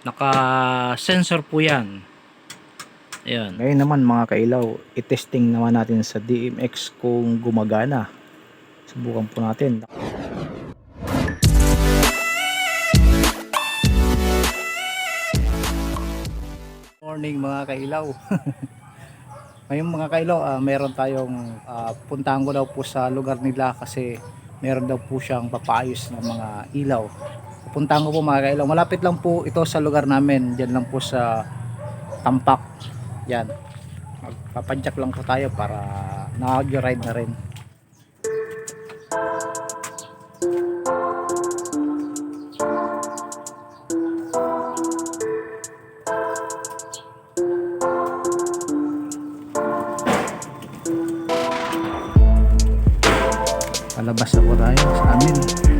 Naka-sensor po yan. Ayan. Ngayon naman mga kailaw, itesting naman natin sa DMX kung gumagana. Subukan po natin. Morning mga kailaw. Ngayon mga kailaw, ah, meron tayong ah, puntahan ko daw po sa lugar nila kasi meron daw po siyang papaayos ng mga ilaw. Puntahan ko po mga kailaw. Malapit lang po ito sa lugar namin. Diyan lang po sa Tampak. Yan. Magpapadyak lang po tayo para na-audio ride na rin. Palabas na po tayo sa amin.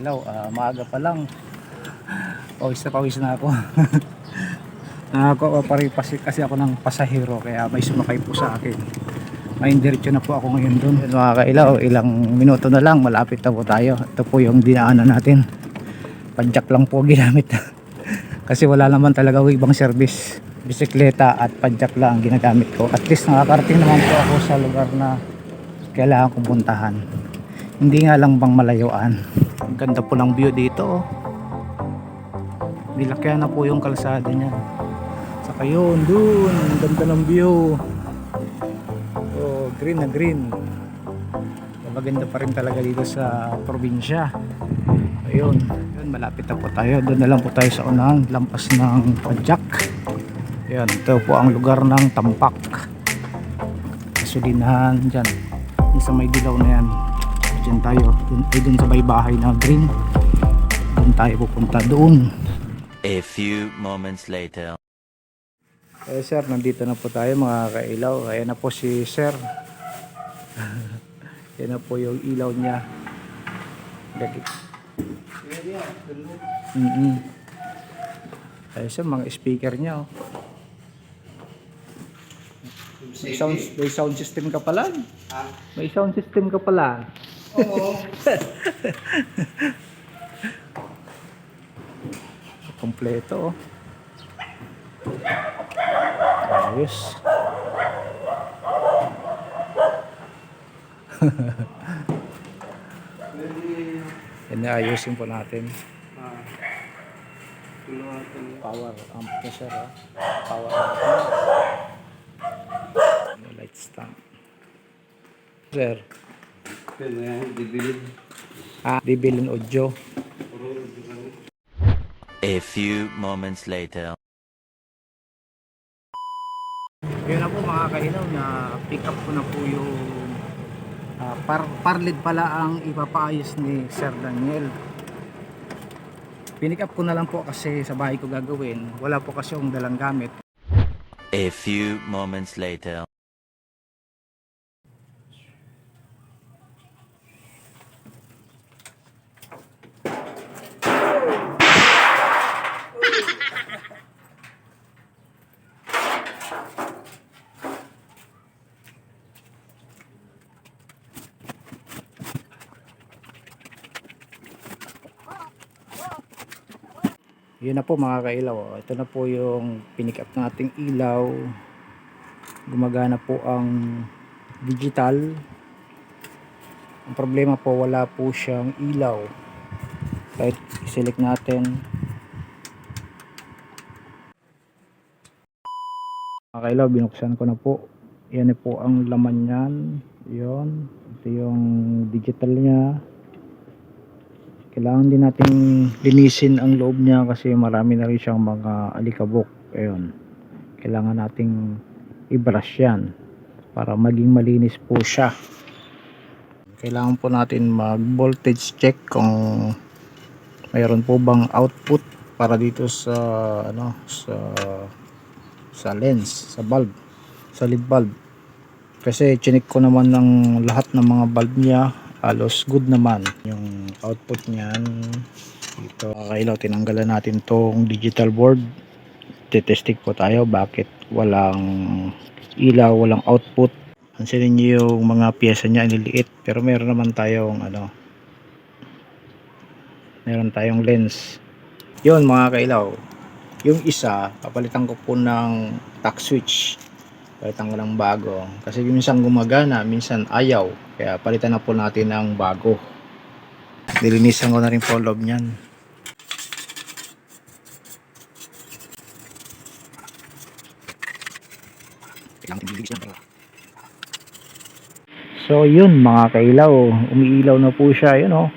Kailaw, ah, maaga pa lang. Pawis na pawis na ako. Nakakuha pa rin kasi, ako ng pasahero kaya may sumakay po sa akin. May diretso na po ako ngayon doon. Mga kailaw, ilang minuto na lang malapit na po tayo. Ito po yung dinaanan natin. Padjak lang po ginamit. kasi wala naman talaga ibang service. Bisikleta at padjak lang ang ginagamit ko. At least nakakarating naman po ako sa lugar na kailangan kong puntahan. Hindi nga lang bang malayuan. Ganda po ng view dito. Oh. Nilakyan na po yung kalsada niya. Saka yun, dun. Ganda ng view. Oh, green na green. Maganda pa rin talaga dito sa probinsya. Ayun. Yun, malapit na po tayo. Doon na lang po tayo sa unang lampas ng Pajak. Ayun, ito po ang lugar ng Tampak. Kasulinahan dyan. Yung sa may dilaw na yan. Diyan tayo. Dun, ay dun sa may bahay na green. Doon tayo pupunta doon. A few moments later. Eh sir, nandito na po tayo mga kailaw. Ayan na po si sir. Ayan na po yung ilaw niya. Gagi. Mm -mm. Ayun sir, mga speaker niya. Oh. May sound, may sound system ka pala. May sound system ka pala. Oo. Kompleto oh. Ayos. Yan na ayusin po natin. Ah. Power amp na siya ha. Power amp. Ano, light stand. Sir. Ah, dibilin audio. A few moments later. Yun na po mga kailaw na pick up ko na po yung ah, par parlid pala ang ipapaayos ni Sir Daniel. Pinick up ko na lang po kasi sa bahay ko gagawin. Wala po kasi yung dalang gamit. A few moments later. Yun na po mga kailaw. oh. Ito na po yung pinick up nating ilaw. Gumagana po ang digital. Ang problema po wala po siyang ilaw. Kahit select natin. Mga kailaw, binuksan ko na po. Yan po ang laman niyan. Yun. Ito yung digital niya kailangan din nating linisin ang loob niya kasi marami na rin siyang mga alikabok. Ayun. Kailangan nating i-brush yan para maging malinis po siya. Kailangan po natin mag voltage check kung mayroon po bang output para dito sa ano sa sa lens sa bulb sa lead bulb. Kasi chinik ko naman ng lahat ng mga bulb niya halos good naman yung output niyan dito kakailaw tinanggalan natin tong digital board tetesting po tayo bakit walang ilaw walang output Pansinin niyo yung mga pyesa niya niliit pero meron naman tayong ano meron tayong lens. Yun mga kailaw. Yung isa, papalitan ko po ng tack switch. Palitan ko ng bago. Kasi minsan gumagana, minsan ayaw. Kaya palitan na po natin ng bago. Nilinisan ko na rin po loob niyan. So yun mga kailaw, umiilaw na po siya, yun oh.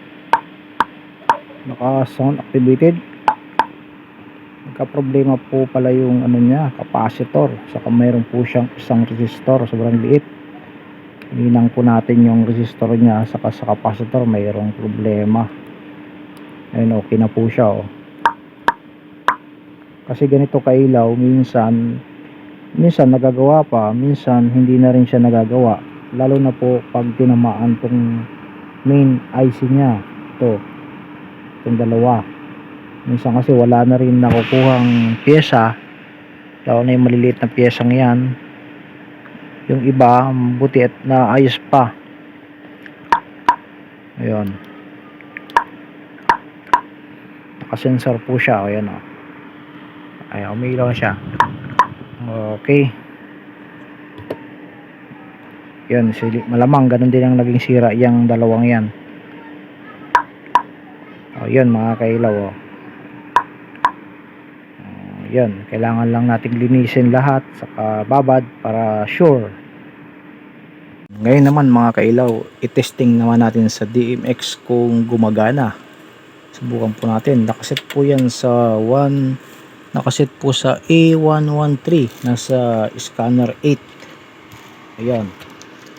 Naka sound activated. Nagka-problema po pala yung ano niya, capacitor. Saka mayroon po siyang isang resistor, sobrang liit. Ninang po natin yung resistor niya, saka sa capacitor mayroong problema. Ayun, okay na po siya oh. Kasi ganito kailaw, minsan minsan nagagawa pa, minsan hindi na rin siya nagagawa. Lalo na po pag tinamaan tong main IC niya. Ito. Itong dalawa. Minsan kasi wala na rin nakukuhang pyesa. Lalo na yung maliliit na pyesang yan. Yung iba, buti at naayos pa. Ayun. Nakasensor po siya. Ayan o. Ay, umiilaw na siya. Okay. Sili, malamang ganun din ang naging sira yung dalawang yan. O, yun mga kailaw. O. O, yun, kailangan lang nating linisin lahat saka babad para sure. Ngayon naman mga kailaw, i-testing naman natin sa DMX kung gumagana. Subukan po natin. Nakaset po yan sa 1 nakaset po sa A113 nasa scanner 8 ayan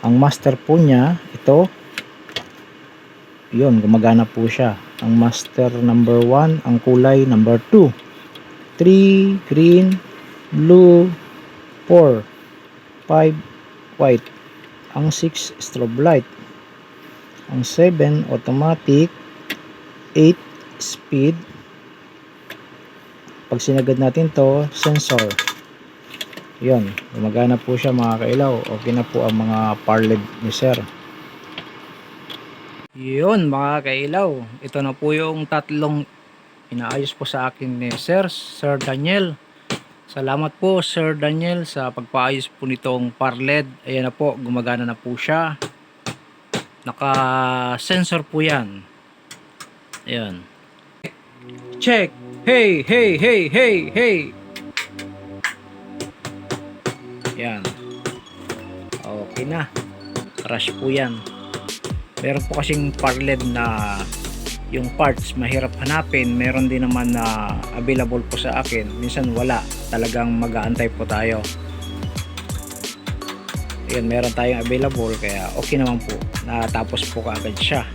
ang master po niya ito yun gumagana po siya ang master number 1 ang kulay number 2 3 green blue 4 5 white. Ang 6 strobe light ang 7 automatic. 8 speed. Pag sinagad natin to sensor. Yun gumagana po siya mga kailaw. Okay na po ang mga parled ni sir. Yun mga kailaw. Ito na po yung tatlong inaayos po sa akin ni sir sir Daniel salamat po sir Daniel sa pagpaayos po nitong parled ayan na po gumagana na po siya naka sensor po yan ayan check Hey, hey, hey, hey, hey. Yan. Okay na. Rush po yan. Meron po kasing parled na yung parts mahirap hanapin. Meron din naman na available po sa akin. Minsan wala. Talagang mag-aantay po tayo. Yan, meron tayong available kaya okay naman po. Natapos po kaagad siya.